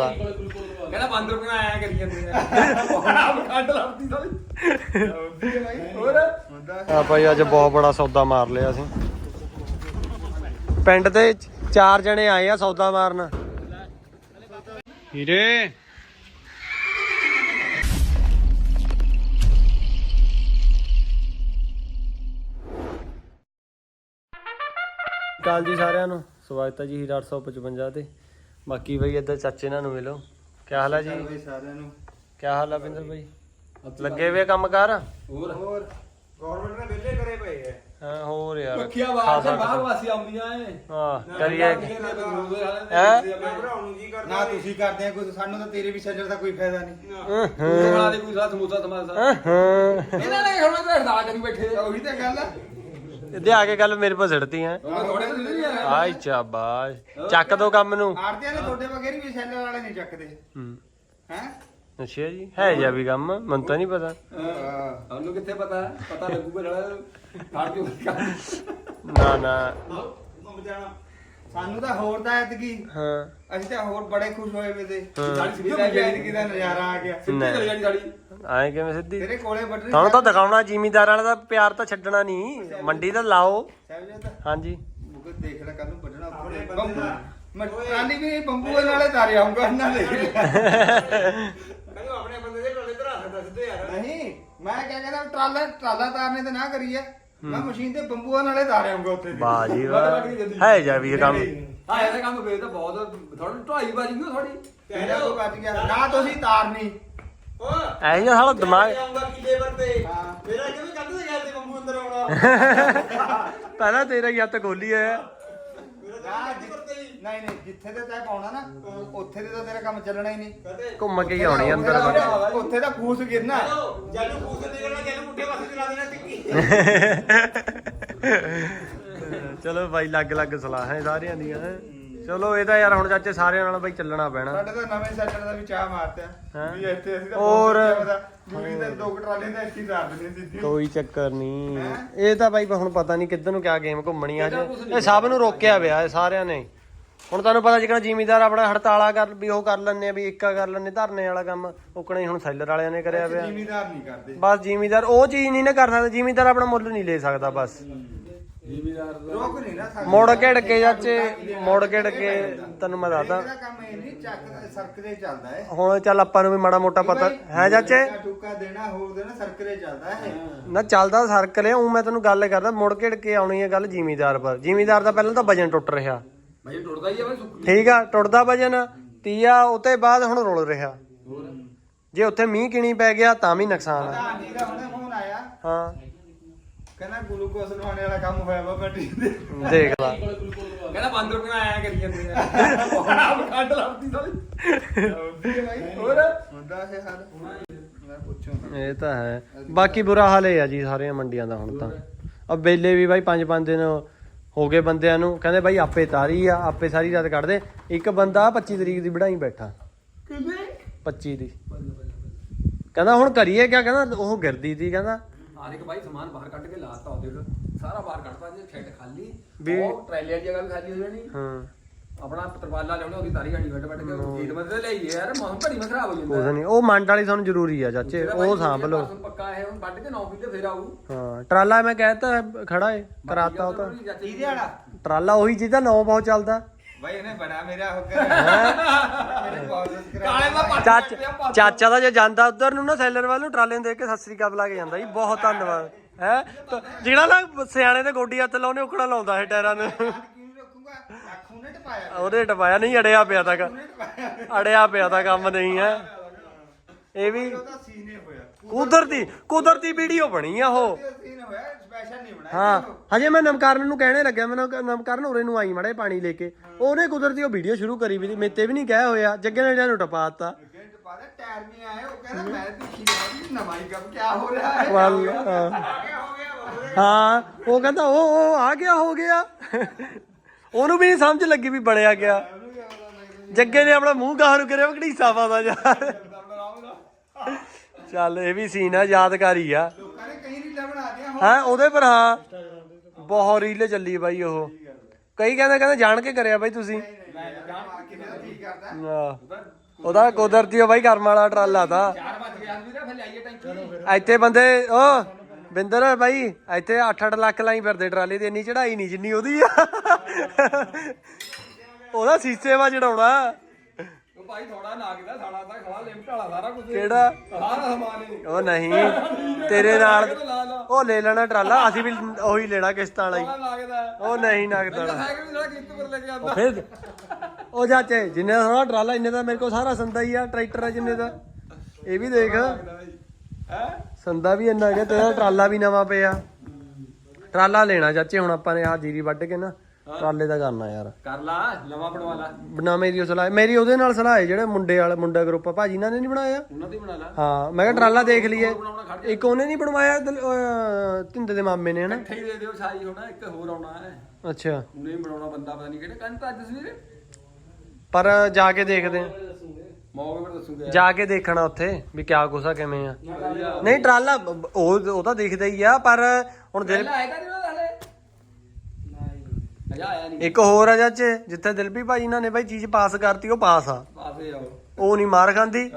ਕਹਿੰਦਾ 5 ਰੁਪਏ ਆਇਆ ਕਰੀ ਜਾਂਦੇ ਆ। ਆਪ ਕੱਢ ਲੱਭਦੀ ਸਾਲੀ ਹੋਰ ਆਪਾਂ ਜੀ ਅੱਜ ਬਹੁਤ ਬੜਾ ਸੌਦਾ ਮਾਰ ਲਿਆ ਅਸੀਂ। ਪਿੰਡ ਦੇ ਚਾਰ ਜਣੇ ਆਏ ਆ ਸੌਦਾ ਮਾਰਨ। ਹੀਰੇ ਕਾਲ ਜੀ ਸਾਰਿਆਂ ਨੂੰ। ਸਵਾਗਤ ਹੈ ਜੀ ਹੀਰਾ 855 ਤੇ। ਬਾਕੀ ਬਈ ਇੱਧਰ ਚਾਚੇ ਨਾਲ ਨੂੰ ਮਿਲੋ। ਕੀ ਹਾਲ ਹੈ ਜੀ? ਬਈ ਸਾਰਿਆਂ ਨੂੰ। ਕੀ ਹਾਲ ਹੈ ਬਿੰਦਰ ਬਈ? ਲੱਗੇ ਵੇ ਕੰਮ ਕਰ ਹੋਰ। ਹੋਰ। ਗਵਰਨਮੈਂਟ ਨੇ ਵਿਹਲੇ ਕਰੇ ਪਏ ਐ ਹਾਂ ਹੋਰ ਯਾਰ। ਪੱਖੀਆਂ ਬਾਹਰ ਤੇ ਬਾਹਰ। ਵਾਸੀ ਆਉਂਦੀਆਂ ਏ ਹਾਂ ਕਰੀਏ ਨੂੰ ਕੀ ਕਰਦਾ ਨਾ ਤੁਸੀਂ ਕਰਦੇ ਆ ਕੁਝ ਸਾਨੂੰ ਤਾਂ ਤੇਰੇ ਵੀ ਛੱਡਣ ਦਾ ਕੋਈ ਫਾਇਦਾ ਨਹੀਂ। ਬਣਾ ਦੇ ਕੋਈ ਸਾਲਾ ਸਮੋਸਾ ਸਮਾਸਾ ਹਾਂ। ਇਹਨਾਂ ਨੇ ਹੁਣ ਮੈਂ ਹੜਤਾਲ ਕਰੀ ਬੈਠੇ ਉਹੀ ਤਾਂ ਗੱਲ ਆ। ਇਹਦੇ ਆ ਕੇ ਗੱਲ ਮੇਰੇ ਪਾ ਸਿੜਤੀ ਹੈ। ਥੋੜੇ ਨਹੀਂ ਆਈ ਚਾਬਾਸ਼ ਚੱਕ ਦੋ ਕੰਮ ਨੂੰ। ਆੜਦਿਆਂ ਨੇ ਤੁਹਾਡੇ ਵਗੈਰੇ ਵੀ ਸੈਲਰ ਵਾਲੇ ਨਹੀਂ ਚੱਕਦੇ। ਹੂੰ। ਹੈ? ਅੱਛਾ ਜੀ ਹੈ ਜਾਂ ਵੀ ਕੰਮ ਮੈਨੂੰ ਤਾਂ ਨਹੀਂ ਪਤਾ। ਉਹਨੂੰ ਕਿੱਥੇ ਪਤਾ? ਪਤਾ ਲੱਗੂਗਾ ਜਿਹੜਾ ਫੜ ਕੇ ਨਾ ਨਾ। ਸਾਨੂੰ ਤਾਂ ਹੋਰ ਤਾਂ ਐਤਕੀ। ਹਾਂ। ਅਸੀਂ ਤਾਂ ਹੋਰ ਬੜੇ ਖੁਸ਼ ਹੋਏ ਵੇ ਤੇ। ਹਾਂ। ਸਾਡੀ ਸਿੱਧੀ ਇਹਦਾ ਚੱਲ ਐਤਕੀ ਦਾ ਨਜ਼ਾਰਾ ਆ ਗਿਆ? ਸਿੱਧੀ ਚੱਲ ਜਾਣੀ ਸਾਡੀ ਆਏ ਕਿਵੇਂ ਸਿੱਧੀ? ਤੇਰੇ ਕੋਲੇ ਬੱਟਰੀ ਤੁਹਾਨੂੰ ਤਾਂ ਦਿਖਾਉਣਾ ਜ਼ਿਮੀਦਾਰ ਵਾਲਾ ਦਾ ਪਿਆਰ ਤਾਂ ਛੱਡਣਾ ਨਹੀਂ। ਮੰਡੀ ਤਾਂ ਲਾਓ। ਹਾਂਜੀ। ਮੁਕ ਦੇਖ ਲੈ ਕੱਲ ਨੂੰ ਵੱਢਣਾ ਉੱਪਰ ਬੰਬੂ ਮੈਂ ਟਰਾਲੀ ਵੀ ਨਹੀਂ ਬੰਬੂ ਨਾਲੇ ਤਾਰੇ ਆਉਂਗਾ ਇਹਨਾਂ ਦੇ ਕਹਿੰਦੇ ਆਪਣੇ ਬੰਦੇ ਦੇ ਟੋਲੇ ਧਰਾ ਸਕਦਾ ਸਿੱਧੇ ਯਾਰ। ਨਹੀਂ ਮੈਂ ਕਹਿੰਦਾ ਟਰਾਲਾ ਟਰਾਲਾ ਤਾਰਨੇ ਤੇ ਨਾ ਕਰੀਏ। ਮੈਂ ਮਸ਼ੀਨ ਤੇ ਬੰਬੂਆਂ ਨਾਲੇ ਤਾਰੇ ਆਉਂਗਾ ਉੱਥੇ ਦੀ। ਵਾਹ ਜੀ ਵਾਹ। ਹੈ ਜਾਂ ਵੀ ਇਹ ਕੰਮ। ਹਾਂ ਇਹਦਾ ਕੰਮ ਵੇਚ ਤਾਂ ਬਹੁਤ ਥੋੜਾ ਢਾਈ ਬਾਜੀ ਨੂੰ ਥੋੜੀ ਤੇਰਾ ਕੋਈ ਵੱਜ ਗਿਆ। ਨਾ ਤੁਸੀਂ ਤਾਰਨੀ। ਐ ਜਿਹਾ ਸਾਲਾ ਦਿਮਾਗ। ਆਉਂਗਾ ਕੀ ਲੇਬਰ ਤੇ? ਹਾਂ। ਮੇਰਾ ਕਿਵੇਂ ਕੱਢ ਦੇ ਯਾਰ ਤੇ ਬੰਬੂ ਅੰਦਰ ਆਉਣਾ? ਪਹਿਲਾਂ ਤੇਰਾ ਨਾ, ਤਾਂ ਜਿ- ਕਰਤੇ ਹੀ ਨਹੀਂ ਨਹੀਂ ਜਿੱਥੇ ਤੇ ਤੈਂ ਪਾਉਣਾ ਨਾ ਉੱਥੇ ਤੇ ਤਾਂ ਤੇਰਾ ਕੰਮ ਚੱਲਣਾ ਹੀ ਨਹੀਂ। ਘੁੰਮ ਕੇ ਹੀ ਆਉਣੀ ਅੰਦਰ ਉੱਥੇ ਤਾਂ- ਫੂਸ ਗਿਰਨਾ। ਚਲੋ ਜਾਨੂੰ ਫੂਸ ਨਿਕਲਣਾ ਜਾਨੂੰ ਮੁੱਠੇ ਪਾਸੇ ਚਲਾ ਦੇਣਾ ਟਿੱਕੀ ਚਲੋ ਬਾਈ ਲੱਗ ਲੱਗ ਸਲਾਹ ਸਾਰਿਆਂ ਦੀਆਂ ਹੈਂ। ਚਲੋ ਇਹ ਤਾਂ ਯਾਰ ਹੁਣ ਚਾਚੇ ਸਾਰਿਆਂ ਨਾਲ ਬਾਈ ਚੱਲਣਾ ਪੈਣਾ। ਸਾਡੇ ਤਾਂ ਨਵੇਂ ਸੈਟਰ ਦਾ ਵੀ ਚਾਹ ਮਾਰਤਿਆ ਹੈਂ? ਵੀ ਇੱਥੇ ਅਸੀਂ ਤਾਂ ਹੋਰ? ਜੂਰੀ ਤੇ ਦੋ ਕੁ ਟਰਾਲੇ ਦਾ ਇੱਥੇ ਹੀ ਤਾਰ ਦਿੰਦੇ ਸਿੱਧੀ ਕੋਈ ਚੱਕਰ ਨਹੀਂ? ਇਹ ਤਾਂ ਬਾਈ ਹੁਣ ਪਤਾ ਨਹੀਂ ਕਿੱਧਰ ਨੂੰ ਕਿਆ ਗੇਮ ਘੁੰਮਣੀ ਇਹ ਸਭ ਨੂੰ ਰੋਕਿਆ ਪਿਆ ਇਹ ਸਾਰਿਆਂ ਨੇ। ਹੁਣ ਤੁਹਾਨੂੰ ਪਤਾ ਜਿਹੜਾ ਜ਼ਿਮੀਦਾਰ ਆਪਣਾ ਹੜਤਾਲਾ ਕਰ ਵੀ ਉਹ ਕਰ ਲੈਣੇ ਆ ਵੀ ਇੱਕਾ ਕਰ ਲੈਣੇ ਧਰਨੇ ਵਾਲਾ ਕੰਮ ਉਕਣਾ ਹੀ ਹੁਣ ਸੈਲਰ ਵਾਲਿਆਂ ਨੇ ਕਰਿਆ ਪਿਆ। ਜ਼ਿਮੀਦਾਰ ਨਹੀਂ ਕਰਦੇ। ਬਸ ਜ਼ਿਮੀਦਾਰ ਉਹ ਚੀਜ਼ ਨਹੀਂ ਨਾ ਕਰ ਸਕਦਾ ਜ਼ਿਮੀਦਾਰ ਆਪਣਾ ਮੁੱਲ ਨਹੀਂ ਲੈ ਸਕਦਾ ਬਸ। ਜ਼ਿਮੀਦਾਰ ਦਾ ਰੋਕ ਨਹੀਂ ਨਾ ਸਕਦੇ। ਮੁੜ ਘੜ ਕੇ ਚਾਚੇ ਮੁੜ ਘੜ ਕੇ ਤੈਨੂੰ ਮੈਂ ਦੱਸਦਾ। ਇਹਦਾ ਕੰਮ ਇਹ ਨਹੀਂ ਚੱਕ ਸਰਕਲੇ ਚੱਲਦਾ ਹੈ ਹੁਣ ਚੱਲ ਆਪਾਂ ਨੂੰ ਵੀ ਮਾੜਾ ਮੋਟਾ ਪਤਾ। ਹੈ ਚਾਚੇ ਟੁੱਕਾ ਦੇਣਾ ਹੋਰ ਦੇਣਾ ਸਰਕਲੇ ਚੱਲਦਾ ਹੈ। ਨਾ ਚੱਲਦਾ ਸਰਕਲ ਹੈ ਉਹ ਮੈਂ ਤੈਨੂੰ ਗੱਲ ਕਰਦਾ ਮੁੜ ਘੜ ਕੇ ਆਉਣੀ ਹੈ ਗੱਲ ਜ਼ਿਮੀਦਾਰ ਪਰ। ਜ਼ਿਮੀਦਾਰ ਦਾ ਪਹਿਲਾਂ ਤਾਂ ਵਜਨ ਟੁੱਟ ਰਿਹਾ। ਟੁੱਟਦਾ ਹੀ ਆ ਠੀਕ ਆ ਟੁੱਟਦਾ ਵਜਨ। ਤੀਆ ਉਤੇ ਬਾਅਦ ਹੁਣ ਰੁਲ ਰਿਹਾ। ਜੇ ਉੱਥੇ ਮੀਂਹ ਕਿਣੀ ਪੈ ਗਿਆ ਤਾਂ ਵੀ ਨੁਕਸਾਨ ਆ। ਪ੍ਰਧਾਨ ਜੀ ਦਾ ਹੁਣੇ ਫੋਨ ਆਇਆ। ਹਾਂ। ਕਹਿੰਦਾ ਗਲੂਕੋਸ ਲਵਾਉਣੇ ਵਾਲਾ ਕੰਮ ਹੋਇਆ ਵਾ ਬੈਟਰੀ ਤੇ ਦੇਖ ਲਾ। ਕਹਿੰਦਾ 5 ਰੁਪਏ ਆਇਆ ਕਰੀ ਜਾਂਦੇ ਆ। ਆਪ ਕੱਢ ਲੱਭਦੀ ਸਾਲੀ ਹੋਰ ਹੁੰਦਾ ਹੈ ਹੱਲ ਮੈਂ ਪੁੱਛਾਂ ਇਹ ਤਾਂ ਹੈ। ਬਾਕੀ ਬੁਰਾ ਹਾਲ ਹੈ ਜੀ ਸਾਰੀਆਂ ਮੰਡੀਆਂ ਦਾ ਹੁਣ ਤਾਂ। ਆ ਬੇਲੇ ਵੀ ਬਾਈ ਪੰਜ ਪੰਜ ਦਿਨ ਹੋ ਗਏ ਬੰਦਿਆਂ ਨੂੰ। ਕਹਿੰਦੇ ਬਾਈ ਆਪੇ ਤਾਰੀ ਆ ਆਪੇ ਸਾਰੀ ਰਾਤ ਕੱਢਦੇ। ਇੱਕ ਬੰਦਾ 25 ਤਰੀਕ ਦੀ ਵਢਾਈ ਬੈਠਾ। ਕਿੰਨੇ 25 ਦੀ। ਕਹਿੰਦਾ ਹੁਣ ਕਰੀਏ ਕਿਆ? ਕਹਿੰਦਾ ਉਹ ਗਿਰਦੀ ਸੀ ਕਹਿੰਦਾ। ਆਹ ਇੱਕ ਭਾਈ ਸਮਾਨ ਬਾਹਰ ਕੱਢ ਕੇ ਲਾਤਾ ਉਹ ਦੇਖ ਸਾਰਾ ਬਾਹਰ ਕੱਢਤਾ ਜੇ ਛੱਡ ਖਾਲੀ। ਵੀ- ਉਹ ਟਰੈਲੀਆਂ ਦੀ ਜਗ੍ਹਾ ਵੀ ਖਾਲੀ ਹੋ ਜਾਣੀ। ਹਾਂ। ਆਪਣਾ ਤਰਵਾਲਾ ਲਿਆਉਣਾ ਉਹਦੀ ਤਾਰੀ ਗਾੜੀ ਵੱਟ ਵੱਟ ਕੇ ਖੇਤ ਮੱਦੇ ਤੇ ਲਈਏ ਯਾਰ ਮਹਾਂ ਭੜੀ ਮੈਂ ਖਰਾਬ ਹੋ ਜਾਂਦਾ। ਨਹੀਂ ਉਹ ਮੰਡ ਵਾਲੀ ਤੁਹਾਨੂੰ ਜ਼ਰੂਰੀ ਆ ਚਾਚੇ ਜਿਹੜਾ ਉਹ ਸਾਂਭ ਲਓ। ਪਰਸੋਂ ਪੱਕਾ ਹੈ ਹੁਣ ਵੱਢ ਕੇ 9 ਵਜੇ ਫੇਰ ਆਊ। ਹਾਂ ਟਰਾਲਾ ਮੈਂ ਕਹਿਤਾ ਖੜਾ ਏ ਕਰਾਤਾ ਉਹ ਤਾਂ। ਇਹਦੇ ਵਾਲਾ? ਟਰਾਲਾ ਉਹੀ ਜਿਹਦਾ ਨੌ ਬਹੁਤ ਚੱਲਦਾ। ਇਹਨੇ ਮੇਰਾ ਮੇਰੇ ਕਾਲੇ ਦਾ ਪੱਟ ਚਾਚਾ ਚਾਚਾ ਦਾ ਜੇ ਜਾਂਦਾ ਉਧਰ ਨੂੰ ਨਾ ਸੈਲਰ ਵੱਲ ਨੂੰ ਟਰਾਲੇ ਨੂੰ ਦੇਖ ਕੇ ਸਤਿ ਸ੍ਰੀ ਅਕਾਲ ਬੁਲਾ ਕੇ ਜਾਂਦਾ ਜੀ ਬਹੁਤ ਧੰਨਵਾਦ। ਹੈ? ਜਿਹੜਾ ਨਾ ਸਿਆਣੇ ਤੇ ਗੋਡੀ ਹੱਥ ਲਾਉਨੇ ਉਕੜਾ ਲਾਉਂਦਾ ਹੈ ਟਾਇਰਾਂ ਨੂੰ। ਕਿਉਂ ਰੱਖੂਗਾ ਅੱਖੋਂ ਨੇ ਟਪਾਇਆ ਉਹਦੇ ਟਪਾਇਆ ਨਹੀਂ ਅੜਿਆ ਪਿਆ ਤੱਕ ਅੜਿਆ ਪਿਆ ਤਾਂ ਕੰਮ ਨਹੀਂ ਹੈ। ਇਹ ਵੀ ਉਹਦਾ ਸੀਨੇ ਹੋਇਆ। ਕੁਦਰਤੀ ਕੁਦਰਤੀ ਵੀਡੀਓ ਬਣੀ ਆ ਉਹ। ਤੇ ਸੀਨ ਹੋਇਆ ਸਪੈਸ਼ਲ ਨਹੀਂ ਬਣਾਇਆ ਹਾਂ। ਹਜੇ ਮੈਂ ਨਮਕਾਰਨ ਨੂੰ ਕਹਿਣੇ ਲੱਗਿਆ ਮੈਂ ਨਮ- ਨਮਕਾਰਨ ਉਰੇ ਨੂੰ ਆਈ ਮੜੇ ਪਾਣੀ ਲੈ ਕੇ। ਉਹਨੇ ਕੁਦਰਤੀ ਉਹ ਵੀਡੀਓ ਸ਼ੁਰੂ ਕਰੀ ਵੀ ਮੇਤੇ ਵੀ ਨਹੀਂ ਕਹਿ ਹੋਇਆ ਜੱਗੇ ਨੇ ਨੂੰ ਟਪਾਤਾ ਅੱਗੇ ਟਪਾ ਦੇ ਟਾਇਰ ਨਹੀਂ ਆਏ ਉਹ ਕਹਿੰਦਾ ਮੈਂ ਦੇਖੀ ਨਾ ਨਵਾਈ ਕੰਮ ਕੀ ਹੋ ਉਹ ਕਹਿੰਦਾ ਉਹ ਉਹ ਆ ਗਿਆ ਹੋ ਗਿਆ। ਉਹਨੂੰ ਵੀ ਨਹੀਂ ਸਮਝ ਲੱਗੀ ਵੀ ਬਣਿਆ ਗਿਆ ਜੱਗੇ ਨੇ ਆਪਣਾ ਮੂੰਹ ਗਾਹ ਨੂੰ ਕਰਿਆ ਘੜੀਸਾ ਪਾਦਾ ਯਾਰ। ਚੱਲ ਇਹ ਵੀ ਸੀਨ ਆ ਯਾਦਗਾਰੀ ਆ। ਕਈ ਰੀਲਾਂ ਬਣਾ ਦਿਆਂ ਹੁਣ ਹਾਂ ਉਹਦੇ ਪਰ ਹਾਂ। ਬਹੁਤ ਰੀਲ ਚੱਲੀ ਬਾਈ ਉਹ। ਕਈ ਕਹਿੰਦੇ ਕਹਿੰਦੇ ਜਾਣ ਕੇ ਕਰਿਆ ਬਾਈ ਤੁਸੀਂ। ਮੈਂ ਜਾਣ ਕਿਵੇਂ ਠੀਕ ਕਰਦਾ ਆਹ, ਉਹਦਾ ਕੁਦਰਤੀ ਉਹ ਬਾਈ ਕਰਮ ਵਾਲਾ ਟਰਾਲਾ ਤਾਂ। ਚਾਰ ਵੱਜ ਗਿਆ ਵੀਰੇ ਫਿਰ ਲਿਆਈਏ ਟੈਂਕੀ ਇੱਥੇ ਬੰਦੇ ਓ ਬਿੰਦਰ ਬਾਈ ਇੱਥੇ 8-8 ਲੱਖ ਲਾਈ ਫਿਰਦੇ ਟਰਾਲੇ ਦੀ ਇੰਨੀ ਚੜਾਈ ਨਹੀਂ ਜਿੰਨੀ ਉਹਦੀ ਆ। ਉਹਦਾ ਸੀਸੇ ਵਾ ਚੜਾਉਣਾ ਉਹ ਭਾਈ ਥੋੜਾ ਨਾਗਦਾ ਸਾਡਾ ਤਾਂ ਖੜਾ ਲਿਮਟ ਵਾਲਾ ਸਾਰਾ ਕੁਝ ਕਿਹੜਾ? ਸਾਰਾ ਸਮਾਨ ਹੀ। ਉਹ ਨਹੀਂ ਤੇਰੇ ਨਾਲ ਉਹ ਲੈ ਲੈਣਾ ਟਰਾਲਾ ਅਸੀਂ ਵੀ ਉਹੀ ਲੈਣਾ ਕਿਸ਼ਤਾਂ ਵਾਲਾ ਹੀ। ਥੋੜਾ ਲੱਗਦਾ ਉਹ ਨਹੀਂ ਨਗਦ ਵਾਲਾ ਸਾਈਕਲ ਵੀ ਥੋੜਾ ਕਿੱਥੇ ਪਰ ਲੈ ਕੇ ਆਉਂਦਾ। ਫਿਰ ਉਹ ਚਾਚੇ ਜਿੰਨੇ ਦਾ ਥੋੜਾ ਟਰਾਲਾ ਇੰਨੇ ਦਾ ਮੇਰੇ ਕੋਲ ਸਾਰਾ ਸੰਦਾ ਹੀ ਆ ਟਰੈਕਟਰ ਆ ਜਿੰਨੇ ਦਾ। ਇਹ ਵੀ ਦੇਖ। ਹੈ? ਸੰਦਾ ਵੀ ਇੰਨਾ ਕਿ ਤੇਰਾ ਟਰਾਲਾ ਵੀ ਨਵਾਂ ਪਿਆ। ਟਰਾਲਾ ਲੈਣਾ ਚਾਚੇ ਹੁਣ ਆਪਾਂ ਨੇ ਆ ਜੀਰੀ ਵੱਢ ਕੇ ਨਾ। ਟਰਾਲੇ ਦਾ ਕਰਨਾ ਯਾਰ। ਕਰ ਲਾ ਨਵਾਂ ਬਣਵਾ ਲਾ। ਬਣਾ ਮੇਰੀ ਉਹ ਸਲਾਹ ਮੇਰੀ ਉਹਦੇ ਨਾਲ ਸਲਾਹ ਹੈ ਜਿਹੜੇ ਮੁੰਡੇ ਵਾਲੇ ਮੁੰਡਾ ਗਰੁੱਪ ਆ। ਭਾਜੀ ਇਹਨਾਂ ਨੇ ਨਹੀਂ ਬਣਾਇਆ? ਉਹਨਾਂ ਦੀ ਬਣਾ ਲਾ। ਹਾਂ ਮੈਂ ਕਿਹਾ ਟਰਾਲਾ ਦੇਖ ਲਈਏ। ਇੱਕ ਉਹਨੇ ਨਹੀਂ ਬਣਵਾਇਆ ਦਲ- ਅਹ ਤਿੰਦੇ ਦੇ ਮਾਮੇ ਨੇ ਹਨਾ? ਇਕੱਠੇ ਹੀ ਦੇ ਦਿਓ ਸਾਈ ਹੋਣਾ ਇੱਕ ਹੋਰ ਆਉਣਾ ਹੈ। ਅੱਛਾ। ਉਹਨੇ ਵੀ ਬਣਾਉਣਾ ਬੰਦਾ ਪਤਾ ਨਹੀਂ ਕਿਹੜੇ। ਕੰਨ ਤਾਂ ਅੱਜ ਸਵੇਰੇ। ਪਰ ਜਾ ਕੇ ਦੇਖਦੇ ਆ ਮੌਕੇ ਪਰ ਦੱਸੂਗਾ ਜਾ ਕੇ ਦੇਖਣਾ ਉੱਥੇ ਵੀ ਕਿਆ ਆ ਕਿਵੇਂ ਆ। ਨਹੀਂ ਟਰਾਲਾ ਬ- ਉਹ ਉਹ ਤਾਂ ਦਿਖਦਾ ਹੀ ਆ ਪਰ ਹੁਣ ਦਿਲ ਪਹਿਲਾਂ ਆਇਆ ਹਲੇ ਆਇਆ ਨਹੀਂ ਇੱਕ ਹੋਰ ਆ ਚਾਚੇ ਜਿੱਥੇ ਦਿਲਪੀ ਭਾਈ ਇਹਨਾਂ ਨੇ ਬਾਈ ਚੀਜ਼ ਪਾਸ ਕਰਤੀ ਉਹ ਪਾਸ ਆ। ਪਾਸੇ ਆਓ ਉਹ। ਨਹੀਂ ਮਾਰ ਖਾਂਦੀ।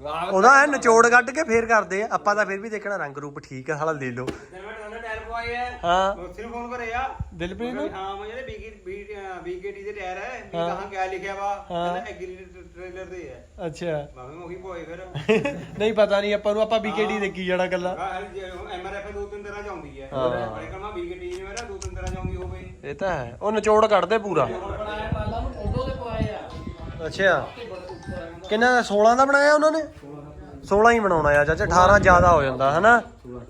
ਵਾਹ ਉਹਦਾ ਐ ਨਿਚੋੜ ਕੱਢ ਕੇ ਫੇਰ ਕਰਦੇ ਆ। ਆਪਾਂ ਤਾਂ ਫੇਰ ਵੀ ਦੇਖਣਾ ਰੰਗ ਰੂਪ ਠੀਕ ਆ ਸਾਲਾ ਲੈ ਲਓ। ਮੈਂ ਟਾਇਰ ਪਵਾਏ ਆ। ਹਾਂ। ਉਸੇ ਨੂੰ ਫੋਨ ਕਰਿਆ। ਦਿਲਪ੍ਰੀਤ ਨੂੰ? ਹਾਂ ਮੈਂ ਜਿਹੜੇ ਬੀਕੇ ਬੀਕੇਟੀ ਦੇ ਟਾਇਰ ਹੈ। ਵੀ ਕਹਾਂ ਕਿਆ ਲਿਖਿਆ ਵਾ ਹਾਂ। ਕਹਿੰਦਾ ਐਗਰੀ ਟ੍ਰੇਲਰ ਦੇ ਹੈ ਅੱਛਾ। ਮੈਂ ਵੀ ਉਹੀ ਪਵਾਏ ਫਿਰ। ਨਹੀਂ ਪਤਾ ਨਹੀਂ ਆਪਾਂ ਨੂੰ ਆਪਾਂ ਬੀਕੇਡੀ ਦੇਖੀ ਜਾਣਾ ਕੱਲਾ ਐਮਆਰਐਫ ਦੋ ਤਿੰਨ ਤਰ੍ਹਾਂ ਚ ਆਉਂਦੀ ਹੈ ਹਾਂ। ਬੜੇ ਕਮਾ ਬੀਕੇਟੀ ਮੇਰਾ ਦੋ ਤਿੰਨ ਤਰ੍ਹਾਂ ਚ ਆਉਂਦੀ ਹੋਵੇ। ਇਹ ਤਾਂ ਹੈ। ਉਹ ਨਿਚੋੜ ਕੱਢਦੇ ਪੂਰਾ। ਅੱਛਾ। ਕਿੰਨਾ 16 ਦਾ ਬਣਾਇਆ ਉਹਨਾਂ ਨੇ? 16 ਹੀ ਬਣਾਉਣਾ ਆ ਚਾਚਾ 18 ਜ਼ਿਆਦਾ ਹੋ ਜਾਂਦਾ ਹਨਾ?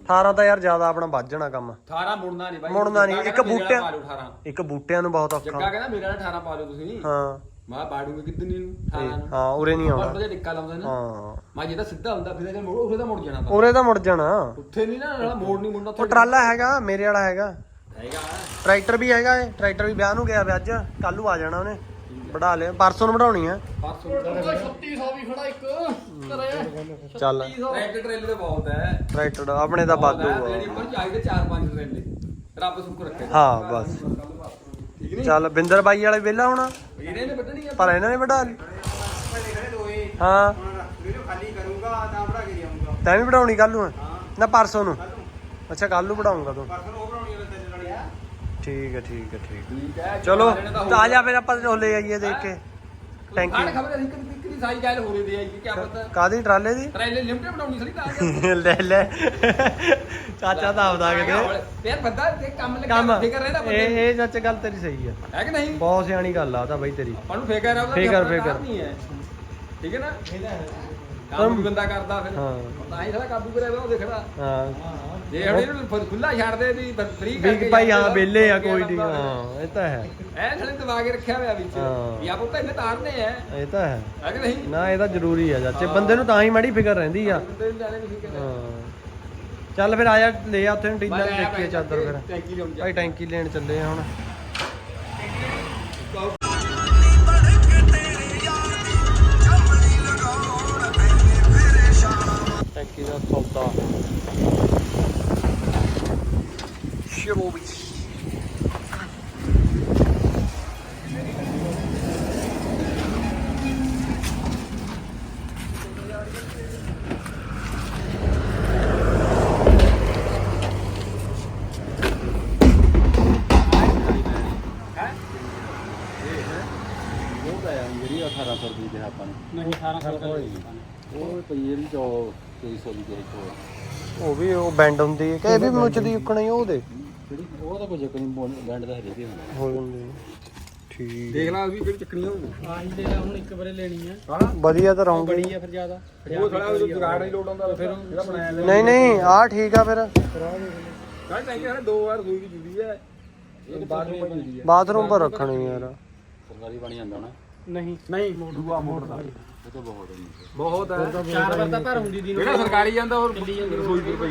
18 ਤਾਂ ਯਾਰ ਜ਼ਿਆਦਾ ਆਪਣਾ ਵੱਜ ਜਾਣਾ ਕੰਮ। 18 ਮੁੜਨਾ ਨਹੀਂ ਬਾਈ। ਮੁੜਨਾ ਨਹੀਂ ਇੱਕ ਬੂਟਿਆਂ ਪਾ ਲਓ 18 ਇੱਕ ਬੂਟਿਆਂ ਨੂੰ ਬਹੁਤ ਜੱਗਾ ਔਖਾ ਕਹਿੰਦਾ ਮੇਰਾ ਨਾਲ 18 ਪਾ ਲਓ ਤੁਸੀਂ। ਹਾਂ। ਮੈਂ ਬਾੜੂਗਾ ਕਿਦਨ ਨੂੰ? 18 ਨੂੰ। ਹਾਂ ਉਰੇ ਨਹੀਂ ਪਰ ਆਉਣਾ ਤਾਂ ਟਿੱਕਾ ਲਾਉਂਦਾ ਨਾ। ਹਾਂ। ਮੈਂ ਜੇ ਤਾਂ ਸਿੱਧਾ ਹੁੰਦਾ ਫਿਰ ਜੇ ਮੋੜ ਉਰੇ ਤਾਂ ਮੁੜ ਜਾਣਾ ਤਾਂ। ਉਰੇ ਤਾਂ ਮੁੜ ਜਾਣਾ। ਉੱਥੇ ਨਹੀਂ ਨਾ ਨਾਲਾ ਮੋੜ ਨਹੀਂ ਮੁੜਨਾ ਉਹ ਟਰਾਲਾ ਹੈਗਾ ਮੇਰੇ ਵਾਲਾ ਹੈਗਾ। ਹੈਗਾ। ਟਰੈਕਟਰ ਵੀ ਹੈਗਾ ਏ ਟਰੈਕਟਰ ਵੀ ਵਿਆਹ ਨੂੰ ਗਿਆ ਵੇ ਅੱਜ ਕੱਲ ਨੂੰ ਆ ਜਾਣਾ ਉਹਨੇ। ਵਢਾ ਲਿਆ ਪਰਸੋਂ ਨੂੰ ਵਢਾਉਣੀ ਆ। ਪਰਸੋਂ 3600 ਵੀ ਖੜਾ ਇੱਕ ਚੱਲ। ਟਰੈਕਟਰ ਟ੍ਰੇਲਰ ਬਹੁਤ ਹੈ। ਟਰੈਕਟਰ ਆਪਣੇ ਤਾਂ ਬਾਦੂ ਆ। ਜਿਹੜੀ ਉੱਪਰ ਚਾਹੀਦੇ 4-5 ਟ੍ਰੇਲੇ ਰੱਬ ਸੁਖ ਰੱਖੇ। ਹਾਂ ਬਸ। ਠੀਕ ਨਹੀਂ ਚੱਲ ਬਿੰਦਰ ਬਾਈ ਵਾਲੇ ਵਿਹਲਾ ਹੋਣਾ। ਇਹਨੇ ਨੇ ਵੱਢਣੀ ਆ ਪਰ ਇਹਨਾਂ ਨੇ ਵਢਾ ਲਈ। ਦੋਏ ਹਾਂ। ਵੀਡੀਓ ਖਾਲੀ ਕਰੂੰਗਾ ਤਾਂ ਬੜਾ ਕੇ ਜਾਊਂਗਾ ਤੈਂ ਵੀ ਵਢਾਉਣੀ ਕੱਲ ਨੂੰ। ਨਾ ਪਰਸੋਂ ਨੂੰ। ਅੱਛਾ ਕੱਲ ਨੂੰ ਵਢਾਉਂਗਾ ਤੂੰ। ਪਰਸੋਂ ਨੂੰ ਉਹ ਬਣਾਉਣੀ ਹੈ ਤਿੰਨ ਵਾਲੀ ਆ ਠੀਕ ਹੈ ਠੀਕ ਹੈ ਠੀਕ ਠੀਕ ਹੈ। ਚਲੋ ਤਾਂ ਆ ਜਾ ਫਿਰ ਆਪਾਂ ਉਹ ਲੈ ਆਈਏ ਦੇਖ ਕੇ। ਟੈਂਕੀ ਟੈਂਕੀ ਖਬਰ ਅਸੀਂ ਕਿੰਨੀ ਕਿੰਨੀ ਸਾਈ ਗੱਲ ਹੋ ਰਹੀ ਹੈ ਕਿ ਕੀ ਪਤਾ। ਕਾਦੀ ਟਰਾਲੇ ਦੀ? ਟ੍ਰੇਲੇ ਲਿਮਟੇ ਬਣਾਉਣੀ ਸੜੀ ਤਾਂ ਲੈ ਲੈ। ਚਾਚਾ ਤਾਂ ਆਪਦਾ ਕਿਤੇ ਤੇ ਯਾਰ ਬੰਦਾ ਤੇ ਕੰਮ ਲੱਗਾ ਕੰਮ। ਫਿਕਰ ਰਹਿੰਦਾ ਬੰਦੇ ਇਹ ਇਹ ਚਾਚਾ ਗੱਲ ਤੇਰੀ ਸਹੀ ਆ। ਹੈ ਕਿ ਨਹੀਂ? ਬਹੁਤ ਸਿਆਣੀ ਗੱਲ ਆ ਤਾਂ ਬਾਈ ਤੇਰੀ। ਆਪਾਂ ਨੂੰ ਫਿਕਰ ਆ ਉਹਦਾ ਫਿਕਰ, ਫਿਕਰ। ਹੈ। ਠੀਕ ਹੈ ਨਾ? ਕੰਮ ਵੀ ਬੰਦਾ ਕਰਦਾ ਫਿਰ। ਹਾਂ। ਤਾਂ ਹੀ ਸਾਰਾ ਕਾਬੂ ਕਰਿਆ ਉਹ ਦੇਖਦਾ। ਹਾਂ। ਜੇ ਹੁਣ ਇਹਨੂੰ ਖੁੱਲਾ ਛੱਡ ਦੇ ਵੀ ਫ੍ਰੀ ਵੀ ਭਾਈ ਹਾਂ ਵਿਹਲੇ ਆ ਕੋਈ ਨਹੀਂ ਹਾਂ ਇਹ ਤਾਂ ਹੈ। ਐ ਥਲੇ ਦਬਾ ਕੇ ਰੱਖਿਆ ਹੋਇਆ ਵਿੱਚ। ਹਾਂ। ਵੀ ਆਪੋ ਤਾਂ ਇਹਨੇ ਤਾਰਨੇ ਆ। ਇਹ ਤਾਂ ਹੈ। ਹੈ ਕਿ ਨਹੀਂ? ਨਾ ਇਹ ਤਾਂ ਜ਼ਰੂਰੀ ਆ ਚਾਚੇ। ਬੰਦੇ ਨੂੰ ਤਾਂ ਹੀ ਮਾੜੀ ਫਿਕਰ ਰਹਿੰਦੀ ਆ। ਬੰਦੇ ਨੂੰ ਜਾਣੇ ਨਹੀਂ ਫਿਕਰ ਹਾਂ। ਚੱਲ ਫਿਰ ਆਇਆ ਲੈ ਆ ਉੱਥੇ ਟੀਨਾ ਦੇਖੀਏ ਚਾਦਰ ਫਿਰ। ਭਾਈ ਟੈਂਕੀ ਲੈਣ ਚੱਲੇ ਆ ਹੁਣ। ਟੈਂਕੀ ਦਾ ਸੌਦਾ। ਤਾਂ ਆ ਜਿਹੜੀ 1800 ਰੁਪਏ ਦੇ ਆਪਾਂ ਨੂੰ ਨਹੀਂ 1800 ਉਹ ਪਈ ਜਿਹੜੀ 2400 ਦੀ ਉਹ ਵੀ ਉਹ ਬੈਂਡ ਹੁੰਦੀ ਹੈ। ਕਿ ਇਹ ਵੀ ਮੁੱਚਦੀ ਉੱਕਣਾ ਹੀ ਉਹਦੇ। ਜਿਹੜੀ ਉਹ ਤਾਂ ਕੋਈ ਚੱਕਰ ਨਹੀਂ ਬੈਂਡ ਦਾ ਹਰੇ ਦੇ ਹੁੰਦਾ। ਹੋ ਜਾਂਦੀ ਠੀਕ ਦੇਖ ਲਾ ਵੀ ਕਿਹੜੀ ਚੱਕਣੀ ਹੋਊ ਆਹੀ ਲੈ ਲੈ ਹੁਣ ਇੱਕ ਵਾਰੇ ਲੈਣੀ ਆ। ਹਾਂ। ਵਧੀਆ ਤਾਂ ਰਹੂੰਗੀ। ਬੜੀ ਆ ਫਿਰ ਜ਼ਿਆਦਾ। ਉਹ ਥੋੜਾ ਉਹ ਜੁਗਾੜ ਨਹੀਂ ਲੋਡ ਆਉਂਦਾ ਫਿਰ ਜਿਹੜਾ ਬਣਾਇਆ ਨਹੀਂ ਨਹੀਂ ਆਹ ਠੀਕ ਆ ਫਿਰ। ਕੱਲ ਟੈਂਕੀ ਸਾਰੇ ਦੋ ਵਾਰ ਸੂਈ ਦੀ ਜੁੜੀ ਹੈ ਇਹ ਬਾਥਰੂਮ ਪਰ ਰੱਖਣੀ ਯਾਰ। ਸਰਕਾਰੀ ਨਾ। ਨਹੀਂ। ਨਹੀਂ। ਦੂਆ ਮੋਟਰ ਦਾ। ਉਹ ਤਾਂ ਬਹੁਤ ਹੈ। ਬਹੁਤ ਹੈ ਚਾਰ ਵਾਰ ਤਾਂ ਭਰ ਹੁੰਦੀ ਦੀ ਜਿਹੜਾ ਸਰਕਾਰੀ ਜਾਂਦਾ ਉਹ ਰਸੋਈ ਦੀ ਪਈ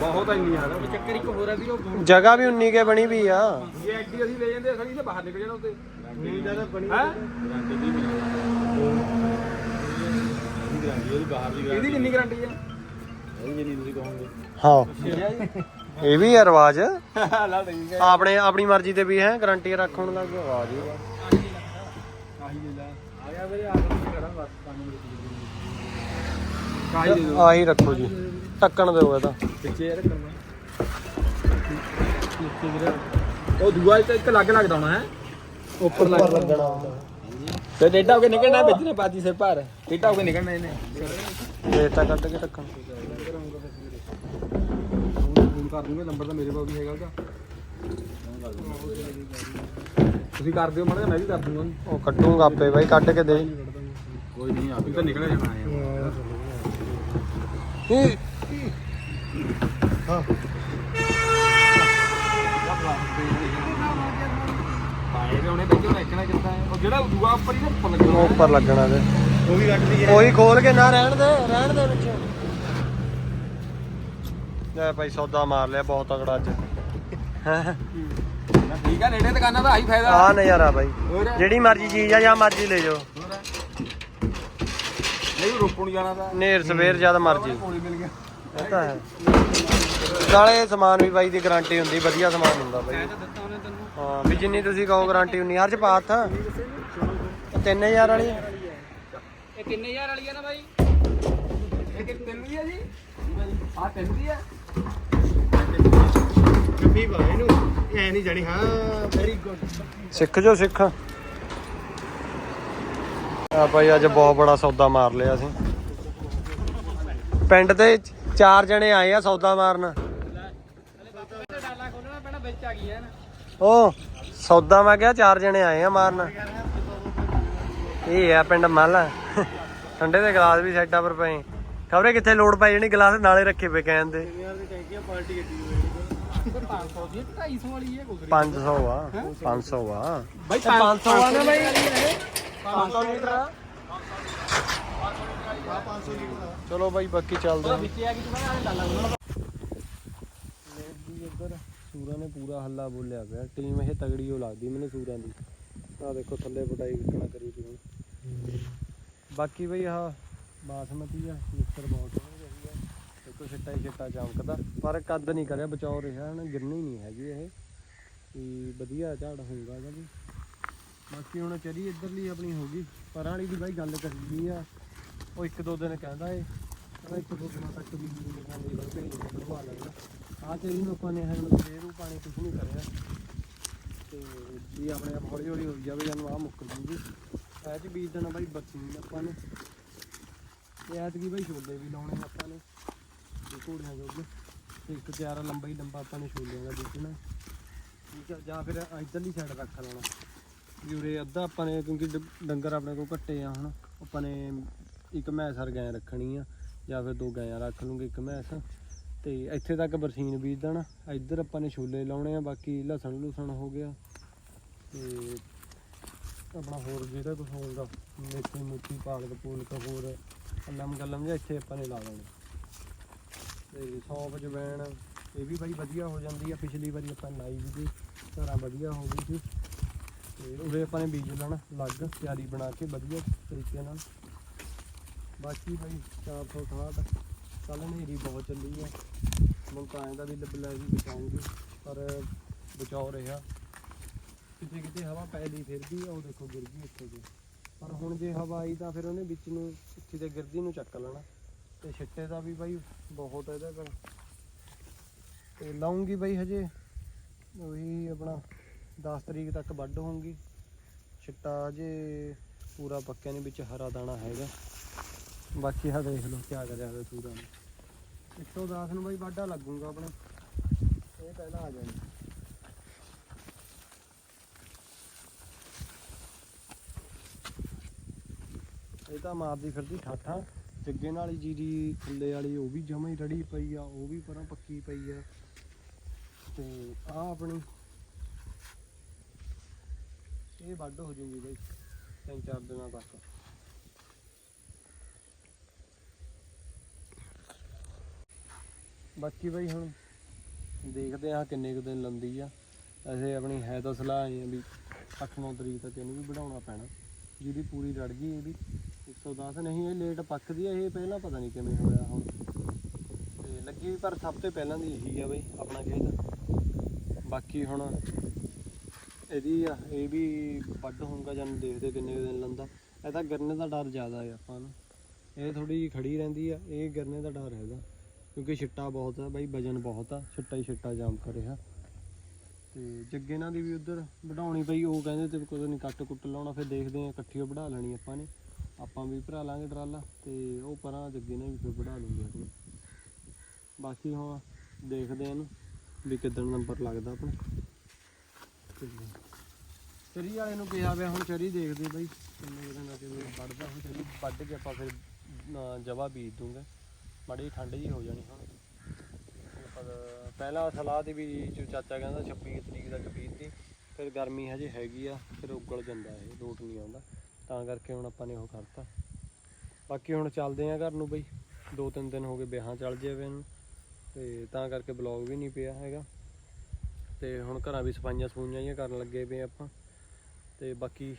ਬਹੁਤ ਇੰਨੀ ਆ ਚੱਕਰ ਇੱਕ ਹੋਰ ਆ ਵੀ ਉਹ ਜਗ੍ਹਾ ਵੀ ਉਨੀ ਕੇ ਬਣੀ ਵੀ ਆ। ਇਹ ਐਡੀ ਅਸੀਂ ਲੈ ਜਾਂਦੇ ਅਸਲੀ ਤੇ ਬਾਹਰ ਨਿਕਲ ਜਾਣਾ ਉੱਤੇ ਨਹੀਂ ਜ਼ਿਆਦਾ ਬਣੀ ਹੈ? ਇਹਦੀ ਕਿੰਨੀ ਗਾਰੰਟੀ ਹੈ ਜਿੰਨੀ ਤੁਸੀਂ ਕਹੋਗੇ। ਹਾਂ। ਇਹ ਵੀ ਹੈ ਰਿਵਾਜ। ਹੈ ਆਪਣੇ ਆਪਣੀ ਮਰਜ਼ੀ ਤੇ ਵੀ ਹੈ ਗਾਰੰਟੀ ਰੱਖ ਹੁਣ ਲੱਗ ਆਹੀ ਕਾਹੀ ਦੇ ਰੱਖੋ ਜੀ। ਢੱਕਣ ਦਿਓ ਇਹਦਾ ਪਿੱਛੇ ਯਾਰ ਕਰਨਾ ਉਹ ਦੂਆ ਇੱਕ ਇੱਕ ਲੱਗ ਲੱਗਦਾ ਹੋਣਾ ਹੈ? ਉੱਪਰ ਲੱਗ ਲੱਗਣਾ। ਤੇ ਡੇਟਾ ਹੋ ਕੇ ਨਿਕਲਣਾ ਵਿੱਚ ਨੇ ਪਾਤੀ ਸਿਰ ਭਾਰ। ਡੇਟਾ ਹੋ ਕੇ ਨਿਕਲਣਾ ਇਹਨੇ। ਰੇਤਾ ਕੱਢ ਕੇ ਢੱਕਣ। ਫੋਨ ਕਰ ਦੂੰਗਾ ਨੰਬਰ ਤਾਂ ਮੇਰੇ ਕੋਲ ਵੀ ਹੈਗਾ ਉਹਦਾ। ਤੁਸੀਂ ਕਰ ਦਿਓ ਮਾੜਾ ਮੈਂ ਵੀ ਕਰ ਦੂੰਗਾ। ਉਹ ਕੱਢੂਗਾ ਆਪੇ ਬਾਈ ਕੱਢ ਕੇ ਦੇ। ਕੋਈ ਨਹੀਂ ਆਪੀ ਤਾਂ ਨਿਕਲ ਜਾਣਾ ਹੈ ਹੈ। ਉਹ ਜਿਹੜਾ ਦੂਆ ਉੱਪਰ ਹੀ ਨਾ ਉੱਪਰ ਲੱਗਣਾ। ਉਹ ਉੱਪਰ ਲੱਗਣਾ ਤੇ। ਉਹ ਵੀ ਕੱਢ ਲਈਏ ਉਹੀ ਖੋਲ ਕੇ ਨਾ ਰਹਿਣ ਦੇ ਰਹਿਣ ਦੇ ਵਿੱਚ। ਲੈ ਭਾਈ ਸੌਦਾ ਮਾਰ ਲਿਆ ਬਹੁਤ ਤਗੜਾ ਅੱਜ। ਹੈਂ। ਠੀਕ ਆ ਨੇੜੇ ਦੁਕਾਨਾਂ ਦਾ ਆਹੀ ਫਾਇਦਾ। ਆਹ ਨਜ਼ਾਰਾ ਬਾਈ। ਹੋਰ? ਜਿਹੜੀ ਮਰਜ਼ੀ ਚੀਜ਼ ਆ ਜਾਂ ਮਰਜ਼ੀ ਲੈ ਜਾਓ। ਨਹੀਂ ਰੋਪਣ ਜਾਣਾ ਤਾਂ। ਨੇਰ ਸਵੇਰ ਜਦ ਮਰਜ਼ੀ। ਕੋਲੀ ਮਿਲ ਗਿਆ। ਇਹ ਤਾਂ ਹੈ। ਨਾਲੇ ਸਮਾਨ ਵੀ ਬਾਈ ਦੀ ਗਾਰੰਟੀ ਹੁੰਦੀ ਵਧੀਆ ਸਮਾਨ ਹੁੰਦਾ ਬਾਈ। ਦਿੱਤਾ ਉਹਨੇ ਤੈਨੂੰ। ਹਾਂ ਵੀ ਜਿੰਨੀ ਤੁਸੀਂ ਕਹੋ ਗਾਰੰਟੀ ਹੁੰਦੀ ਹਰ ਚ ਪਾਤ 3000 ਵਾਲੀ ਇਹ ਕਿੰਨੇ ਹਜ਼ਾਰ ਵਾਲੀ ਆ ਨਾ ਬਾਈ। ਇਹ ਕਿ ਤਿੰਨ ਦੀ ਆ ਜੀ। ਆ ਤਿੰਨ ਦੀ ਆ। ਕੱਪੀ ਪਾ ਇਹਨੂੰ। ਐ ਨਹੀਂ ਜਾਣੀ, ਹਾਂ ਵੈਰੀ ਗੁੱਡ ਸਿੱਖ ਜੋ ਸਿੱਖ। ਆ ਭਾਈ, ਅੱਜ ਬਹੁਤ ਬੜਾ ਸੌਦਾ ਮਾਰ ਲਿਆ ਅਸੀਂ। ਪਿੰਡ ਦੇ ਚਾਰ ਜਣੇ ਆਏ ਆ ਸੌਦਾ ਮਾਰਨ। ਉਹ ਸੌਦਾ ਮੈਂ ਕਿਹਾ ਚਾਰ ਜਣੇ ਆਏ ਆ ਮਾਰਨ। ਇਹ ਆ ਪਿੰਡ ਮੱਲ। ਠੰਡੇ ਦੇ ਗਲਾਸ ਵੀ ਸਾਈਡਾਂ ਪਰ ਪਏ। ਖਬਰੇ ਕਿੱਥੇ ਲੋੜ ਪਈ ਜਣੀ? ਗਲਾਸ ਨਾਲੇ ਰੱਖੇ ਪਏ ਕਹਿੰਦੇ ਯਾਰ ਦੀ। ਟੈਂਕੀਆਂ ਪਾਰਟੀ ਗੱਡੀ 500 ਦੀ 250 ਵਾਲੀ ਹੈ? ਕੋਈ 500 ਆ। 500 ਆ ਬਾਈ 500 ਆ ਨਾ ਬਾਈ। 500 ਲੀਟਰ ਆ। ਚਲੋ ਬਾਈ ਬਾਕੀ ਚੱਲਦੇ ਆ ਵਿੱਚ ਆ ਇੱਧਰ ਸੂਰਾਂ ਨੇ ਪੂਰਾ ਹੱਲਾ ਬੋਲਿਆ ਪਿਆ। ਟੀਮ ਇਹ ਤਗੜੀ ਹੋ ਲੱਗਦੀ ਮੈਨੂੰ ਸੂਰਾਂ ਦੀ। ਆ ਦੇਖੋ ਥੱਲੇ ਪਟਾਈ ਕਿੱਕਣਾ ਕਰੀ ਤੀ। ਬਾਕੀ ਬਈ ਆਹ ਬਾਸਮਤੀ ਆ ਮਿਕਸਰ ਆ ਦੇਖੋ ਛਿੱਟਾ ਹੀ ਛਿੱਟਾ ਚਮਕਦਾ, ਪਰ ਕੱਦ ਨਹੀਂ ਕਰਿਆ, ਬਚਾਓ ਰਿਹਾ, ਹਨ, ਗਿਰਨੀ ਨਹੀਂ ਹੈਗੀ ਇਹ। ਵੀ ਵਧੀਆ ਝਾੜ ਹੋਊਗਾ ਇਹਦਾ ਵੀ। ਬਾਕੀ ਹੁਣ ਚਰੀ ਇੱਧਰਲੀ ਆਪਣੀ ਹੋ ਗਈ, ਪਰਾਂ ਵਾਲੀ ਦੀ ਬਾਈ ਗੱਲ ਕਰੀ ਆ। ਉਹ ਇੱਕ ਦੋ ਦਿਨ ਕਹਿੰਦਾ ਏ, ਕਹਿੰਦਾ ਇੱਕ ਦੋ ਦਿਨਾਂ ਤੱਕ ਵੀ ਦੁਕਾਨ ਦੀ ਵਰਤੇ ਬਣਵਾ ਲੈਣਾ ਆਹ ਤੇ ਇਹਨੂੰ ਆਪਾਂ ਨੇ ਹੁਣ ਫੇਰੂ ਪਾਣੀ ਕੁਝ ਨਹੀਂ ਕਰਿਆ। ਤੇ ਵੀ ਆਪਣੇ ਆਪ ਹੌਲੀ ਹੌਲੀ ਹੋ ਜਾਵੇ ਜਾਨੂੰ ਆ ਮੁੱਕ ਜੂਗੀ। ਐ ਚ ਬੀਜ ਦੇਣਾ ਬਾਈ ਬਰਸੀਨ ਆਪਾਂ ਨੇ। ਤੇ ਐਤਕੀ ਬਾਈ ਛੋਲੇ ਵੀ ਲਾਉਣੇ ਆਪਾਂ ਨੇ। ਤੇ ਘੋੜੀਆਂ ਜੋਗੇ ਤੇ ਇੱਕ ਤਿਆਰ ਲੰਬਾ ਹੀ ਲੰਬਾ ਆਪਾਂ ਨੇ ਛੋਲਿਆਂ ਦਾ ਬੀਜਣਾ ਠੀਕ ਆ, ਜਾਂ ਫਿਰ ਇੱਧਰਲੀ ਸਾਈਡ ਰੱਖ ਲੈਣਾ। ਵੀ ਉਰੇ ਅੱਧਾ ਆਪਾਂ ਨੇ ਕਿਉਂਕਿ ਡ- ਡੰਗਰ ਆਪਣੇ ਕੋਲ ਘੱਟੇ ਆ ਹੁਣ ਆਪਾਂ ਨੇ ਇੱਕ ਮੈਂਸ ਹਰ ਗਾਂ ਰੱਖਣੀ ਆ, ਜਾਂ ਫਿਰ ਦੋ ਗਾਂ ਰੱਖ ਲੂੰਗੇ ਇੱਕ ਮੈਂਸ। ਤੇ ਇੱਥੇ ਤੱਕ ਬਰਸੀਨ ਬੀਜ ਦੇਣਾ। ਇੱਧਰ ਆਪਾਂ ਨੇ ਛੋਲੇ ਲਾਉਣੇ ਆ, ਬਾਕੀ ਲਸਣ ਲੂਸਣ ਹੋ ਗਿਆ। ਤੇ ਆਪਣਾ ਹੋਰ ਜਿਹੜਾ ਕੁਝ ਹੋਊਗਾ, ਮੇਥੀ ਮੁੱਠੀ, ਪਾਲਕ ਪੂਲਕ, ਹੋਰ ਅਲਮ ਗਲਮ ਜਿਹਾ ਇੱਥੇ ਆਪਾਂ ਨੇ ਲਾ ਦੇਣੇ ਤੇ ਸੌਂਫ, ਜਵੈਣ, ਇਹ ਵੀ ਬਾਈ ਵਧੀਆ ਹੋ ਜਾਂਦੀ ਆ। ਪਿਛਲੀ ਵਾਰੀ ਆਪਾਂ ਲਾਈ ਵੀ ਸੀ ਘਰਾਂ ਵਧੀਆ ਹੋ ਗਈ ਸੀ। ਤੇ ਉਹਦੇ ਆਪਾਂ ਨੇ ਬੀਜ ਲੈਣਾ ਲੱਗ ਤਿਆਰੀ ਬਣਾ ਕੇ ਵਧੀਆ ਤਰੀਕੇ ਨਾਲ। ਬਾਕੀ ਭਾਈ 468 ਕੱਲ ਹਨੇਰੀ ਬਹੁਤ ਚੱਲੀ ਆ। ਮੈਨੂੰ ਦਾ ਵੀ ਲੱਭ ਲੈ ਵੀ ਬਚਾਉਂਗੀ, ਪਰ ਬਚਾਓ ਰਿਹਾ। ਕਿਤੇ ਕਿਤੇ ਹਵਾ ਪੈ ਲਈ ਫਿਰ ਵੀ ਉਹ ਦੇਖੋ ਗਿਰ ਗਈ ਇੱਥੇ ਜੇ। ਪਰ ਹੁਣ ਜੇ ਹਵਾ ਆਈ ਤਾਂ ਫਿਰ ਉਹਨੇ ਵਿੱਚ ਨੂੰ, ਇੱਥੇ ਤੇ ਗਿਰਦੀ ਨੂੰ ਚੱਕ ਲੈਣਾ। ਤੇ ਛਿੱਟੇ ਦਾ ਵੀ ਬਾਈ ਬਹੁਤ ਇਹਦਾ ਕੋਲ। ਤੇ ਲਾਉਂਗੀ ਬਾਈ ਹਜੇ, ਉਹੀ ਆਪਣਾ 10 ਤਰੀਕ ਤੱਕ ਵੱਢ ਹੋਊਗੀ। ਛਿੱਟਾ ਹਜੇ ਪੂਰਾ ਪੱਕਿਆ ਨਹੀਂ, ਵਿੱਚ ਹਰਾ ਦਾਣਾ ਹੈਗਾ। ਬਾਕੀ ਆ ਦੇਖ ਲਓ ਕੀ ਕਰਿਆ ਹੋਇਆ ਸੂਰਾਂ ਨੇ। 110 ਨੂੰ ਬਾਈ ਵਾਢਾ ਲੱਗੂਗਾ ਆਪਣਾ। ਇਹ ਪਹਿਲਾਂ ਆ ਜਾਣੀ। ਇਹ ਤਾਂ ਮਾਰਦੀ ਫਿਰਦੀ ਠਾਠਾਂ। ਜੱਗੇ ਨਾਲ ਹੀ ਜੀਰੀ ਥੱਲੇ ਵਾਲੀ, ਉਹ ਵੀ ਜਮਾ ਹੀ ਰੜੀ ਪਈ ਆ, ਉਹ ਵੀ ਪਰਾਂ ਪੱਕੀ ਪਈ ਆ। ਤੇ ਆ ਆਪਣੀ ਇਹ ਵੱਢ ਹੋ ਜੂਗੀ ਬਾਈ, ਤਿੰਨ ਚਾਰ ਦਿਨਾਂ ਤੱਕ। ਬਾਕੀ ਬਾਈ ਹੁਣ ਦੇਖਦੇ ਆ ਕਿੰਨੇ ਕੁ ਦਿਨ ਲੰਦੀ ਆ। ਐਸੇ ਆਪਣੀ ਹੈ ਤਾਂ ਸਲਾਹ ਆਈ ਆ ਵੀ 8-9 ਤਰੀਕ ਤੱਕ ਇਹਨੂੰ ਵੀ ਵਧਾਉਣਾ ਪੈਣਾ। ਜਿਹਦੀ ਪੂਰੀ ਰੜ ਗਈ, ਇਹਦੀ 110 ਨਹੀਂ, ਇਹ ਲੇਟ ਪੱਕਦੀ ਆ, ਇਹ ਪਹਿਲਾਂ ਪਤਾ ਨਹੀਂ ਕਿਵੇਂ ਹੋਇਆ ਹੁਣ। ਤੇ ਲੱਗੀ ਵੀ, ਪਰ ਸਭ ਤੋਂ ਪਹਿਲਾਂ ਦੀ ਇਹੀ ਆ ਬਈ, ਆਪਣਾ ਖੇਤ ਬਾਕੀ ਹੁਣ ਇਹਦੀ ਆ, ਇਹ ਵੀ ਵੱਡ ਹੋਊਗਾ, ਜਾਂ ਦੇਖਦੇ ਕਿੰਨੇ ਕੁ ਦਿਨ ਲੰਦਾ ਇਹ ਤਾਂ ਗਰਨੇ ਦਾ ਡਰ ਜ਼ਿਆਦਾ ਹੈ ਆਪਾਂ ਨੂੰ। ਇਹ ਥੋੜੀ ਜਿਹੀ ਖੜੀ ਰਹਿੰਦੀ ਆ, ਇਹ ਗਰਨੇ ਦਾ ਡਰ ਹੈਗਾ। ਕਿਉਂਕਿ ਛਿੱਟਾ ਬਹੁਤ ਆ, ਬਾਈ ਵਜਨ ਬਹੁਤ ਆ, ਛਿੱਟਾ ਹੀ ਛਿੱਟਾ ਜਾਮ ਕਰ ਰਿਹਾ ਤੇ ਜੱਗੇ ਨਾਲ ਦੀ ਵੀ ਉਧਰ ਵਢਾਉਣੀ ਪਈ, ਉਹ ਕਹਿੰਦੇ ਤੇ ਕੋਈ ਨਹੀਂ ਕੱਟ ਕੁੱਟ ਲਾਉਣਾ, ਫਿਰ ਦੇਖਦੇ ਆ, ਇਕੱਠੀ ਉਹ ਵਢਾ ਲੈਣੀ ਆਪਾਂ ਨੇ। ਆਪਾਂ ਵੀ ਭਰਾ ਲਾਂਗੇ ਟਰਾਲਾ ਤੇ ਉਹ ਪਰਾਂ ਜੱਗੇ ਨੇ ਵੀ ਫਿਰ ਵਢਾ ਲੂਗੇ ਆਪਣੀ। ਬਾਕੀ ਹੁਣ ਦੇਖਦੇ ਆ ਵੀ ਕਿੱਦਣ ਨੰਬਰ ਲੱਗਦਾ ਆਪਣਾ। ਚਰੀ ਵਾਲੇ ਨੂੰ ਕਿਹਾ ਪਿਆ ਹੁਣ ਚਰੀ ਦੇਖਦੇ ਬਈ ਕਿੰਨੇ ਕੁ ਦਿਨਾਂ ਚ ਵੱਢਦਾ ਹੁਣ ਚਰੀ। ਵੱਢ ਕੇ ਆਪਾਂ ਫਿਰ ਜਵਾ ਬੀਜ ਦੂੰਗਾ। ਮਾੜੀ ਜਿਹੀ ਠੰਡ ਜੀ ਹੋ ਜਾਣੀ ਹੁਣ। ਪਰ ਪਹਿਲਾਂ ਸਲਾਹ ਦੀ ਵੀ ਚਾਚਾ ਕਹਿੰਦਾ 26 ਤਰੀਕ ਤੱਕ ਬੀਜਦੀ ਫਿਰ ਗਰਮੀ ਹਜੇ ਹੈਗੀ ਆ, ਫਿਰ ਉਗਲ ਜਾਂਦਾ ਇਹ ਲੋਟ ਨਹੀਂ ਆਉਂਦਾ ਤਾਂ ਕਰਕੇ ਹੁਣ ਆਪਾਂ ਨੇ ਉਹ ਕਰਤਾ। ਬਾਕੀ ਹੁਣ ਚੱਲਦੇ ਆ ਘਰ ਨੂੰ ਬਈ। ਦੋ ਤਿੰਨ ਦਿਨ ਹੋ ਗਏ ਵਿਆਹਾਂ ਚੱਲ ਜਾਵੇ ਇਹਨੂੰ ਤੇ ਤਾਂ ਕਰਕੇ ਬਲੌਗ ਵੀ ਨਹੀਂ ਪਿਆ ਹੈਗਾ। ਤੇ ਹੁਣ ਘਰਾਂ ਵੀ ਸਫਾਈਆਂ ਸਫੂਈਆਂ ਜਿਹੀਆਂ ਕਰਨ ਲੱਗੇ ਪਏ ਆਪਾਂ। ਤੇ ਬਾਕੀ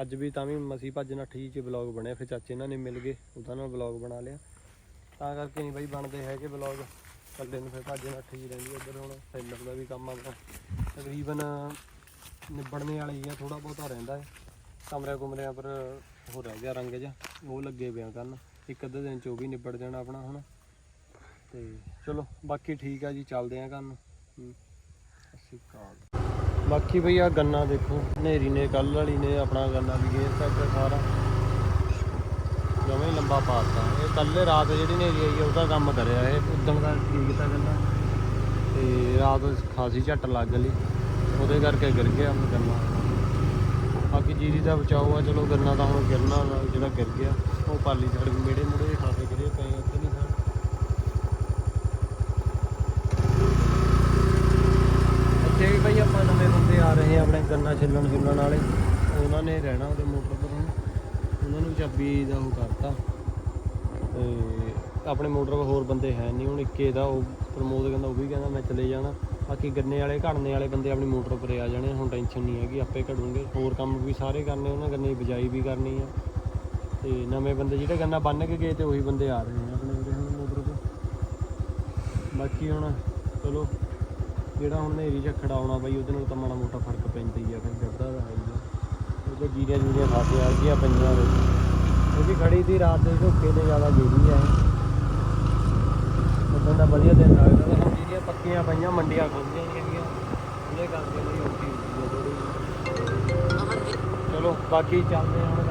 ਅੱਜ ਵੀ ਤਾਂ ਵੀ ਮਸੀ ਭੱਜ ਨੱਠੀ ਚ ਬਲੌਗ ਬਣਿਆ। ਫਿਰ ਚਾਚੇ ਇਹਨਾਂ ਨੇ ਮਿਲ ਗਏ, ਉਹਦਾ ਨਾਲ ਬਲੌਗ ਬਣਾ ਲਿਆ। ਤਾਂ ਕਰਕੇ ਨਹੀਂ ਬਾਈ ਬਣਦੇ ਹੈਗੇ ਬਲੌਗ ਕੱਲੇ ਨੂੰ ਫਿਰ ਭੱਜ ਨੱਠੀ ਜੀ ਰਹਿੰਦੀ ਇੱਧਰ ਹੁਣ। ਸੈਲਰ ਦਾ ਵੀ ਕੰਮ ਆਪਣਾ। ਤਕਰੀਬਨ ਨਿਬੜਨੇ ਵਾਲੀ ਆ ਥੋੜਾ ਬਹੁਤਾ ਰਹਿੰਦਾ ਹੈ। ਕਮਰੇ ਕੁਮਰਿਆਂ ਪਰ ਹੋ ਰਹਿ ਗਿਆ ਰੰਗ ਜਿਹਾ। ਉਹ ਲੱਗੇ ਪਿਆ ਕਰਨ ਇੱਕ ਅੱਧੇ ਦਿਨ ਚ ਉਹ ਵੀ ਨਿਬੜ ਜਾਣਾ ਆਪਣਾ ਹੁਣ। ਤੇ ਚਲੋ ਬਾਕੀ ਠੀਕ ਆ ਜੀ ਚੱਲਦੇ ਆ ਕਰਨ ਹਮ, ਸਤਿ ਸ਼੍ਰੀ ਅਕਾਲ ਬਾਕੀ ਬਈ ਆ ਗੰਨਾ ਦੇਖੋ ਹਨੇਰੀ ਨੇ ਕੱਲ ਵਾਲੀ ਨੇ ਆਪਣਾ ਗੰਨਾ ਵੀ ਗੇਰ ਤੱਕ ਸਾਰਾ। ਜਮੇ ਲੰਬਾ ਪਾਤਾ। ਇਹ ਕੱਲੇ ਰਾਤ ਜਿਹੜੀ ਹਨੇਰੀ ਆਈ ਉਹਦਾ ਕੰਮ ਕਰਿਆ ਇਹ। ਉਦਣ ਦਾ ਠੀਕ ਤਾਂ ਗੰਨਾ। ਤੇ ਰਾਤ ਖਾਸੀ ਝੱਟ ਲੱਗ ਲਈ ਉਹਦੇ ਕਰਕੇ ਗਿਰ ਗਿਆ ਗੰਨਾ। ਬਾਕੀ ਜੀਰੀ ਦਾ ਬਚਾਓ ਆ ਚਲੋ ਗੰਨਾ ਤਾਂ ਹੁਣ ਗਿਰਨਾ ਵਾ, ਜਿਹੜਾ ਗਿਰ ਗਿਆ ਉਹ ਪਾਲੀ ਛੜ ਮੇੜੇ ਮੁੜੇ ਖਾਸੇ ਗਿਰੇ ਪਏ ਆ, ਉੱਥੇ ਨਹੀਂ ਸਨ ਇੱਥੇ ਵੀ ਭਾਈ ਆਪਾਂ ਨਵੇਂ ਬੰਦੇ ਆ ਰਹੇ ਆ ਆਪਣੇ ਗੰਨਾ ਛਿੱਲਣ ਛਿੱਲਣ ਵਾਲੇ। ਉਹਨਾਂ ਨੇ ਰਹਿਣਾ ਉਹਦੇ ਮੋਟਰ ਪਰ ਹੁਣ। ਉਹਨਾਂ ਨੂੰ ਚਾਬੀ ਦਾ ਉਹ ਕਰਤਾ। ਤੇ ਆਪਣੇ ਮੋਟਰ 'ਤੇ ਹੋਰ ਬੰਦੇ ਹੈ ਨਹੀਂ ਹੁਣ ਇੱਕੇ ਦਾ ਉਹ ਪ੍ਰਮੋਦ ਕਹਿੰਦਾ ਉਹ ਵੀ ਕਹਿੰਦਾ ਮੈਂ ਚਲੇ ਜਾਣਾ। ਬਾਕੀ ਗੰਨੇ ਵਾਲੇ, ਘੜਨੇ ਵਾਲੇ ਬੰਦੇ ਆਪਣੀ ਮੋਟਰ ਉੱਪਰ ਆ ਜਾਣੇ ਹੁਣ ਟੈਨਸ਼ਨ ਨਹੀਂ ਹੈਗੀ, ਆਪੇ ਘੜੂਗੇ ਹੋਰ ਕੰਮ ਵੀ ਸਾਰੇ ਕਰਨੇ, ਉਹਨਾਂ ਗੰਨੇ ਦੀ ਬਿਜਾਈ ਵੀ ਕਰਨੀ ਆ। ਤੇ ਨਵੇਂ ਬੰਦੇ ਜਿਹੜੇ ਗੰਨਾ ਬੰਨ ਕੇ ਗਏ ਤੇ ਉਹੀ ਬੰਦੇ ਆ ਰਹੇ ਆ ਆਪਣੇ ਉਰੇ ਹੁਣ ਮੋਟਰ 'ਤੇ। ਬਾਕੀ ਹੁਣ ਚਲੋ, ਜਿਹੜਾ ਹੁਣ ਨੇਰੀ ਝੱਖੜ ਆਉਣਾ ਬਾਈ, ਉਹਦੇ ਨਾਲ ਤਾਂ ਮਾੜਾ ਮੋਟਾ ਫ਼ਰਕ ਪੈਂਦਾ ਹੀ ਆ, ਫਿਰ ਗੱਡਾ ਦਾ ਹੈ ਹੀ ਉਹਦੇ ਜੀਰੀਆਂ ਜੂਰੀਆਂ ਖਾਸੇ ਆ ਗਈਆਂ ਪਈਆਂ ਵੇ ਉਹਦੀ ਖੜੀ ਦੀ ਰਾਤ ਦੇ ਝੋਕੇ ਤੇ ਜ਼ਿਆਦਾ ਗੇਰੀ ਹੈ ਉਦੋਂ ਦਾ ਵਧੀਆ ਦਿਨ ਲੱਗਦਾ। ਪੱਕੀਆਂ ਪਈਆਂ ਮੰਡੀਆਂ ਖੁੱਲ੍ਹੀਆਂ ਹੀ ਹੈਗੀਆਂ ਉਹਦੇ ਕਰਕੇ ਬੜੀ ਔਖੀ ਹੁੰਦੀ ਆ ਥੋੜੀ ਚਲੋ ਬਾਕੀ ਚੱਲਦੇ ਹਾਂ ਹੁਣ।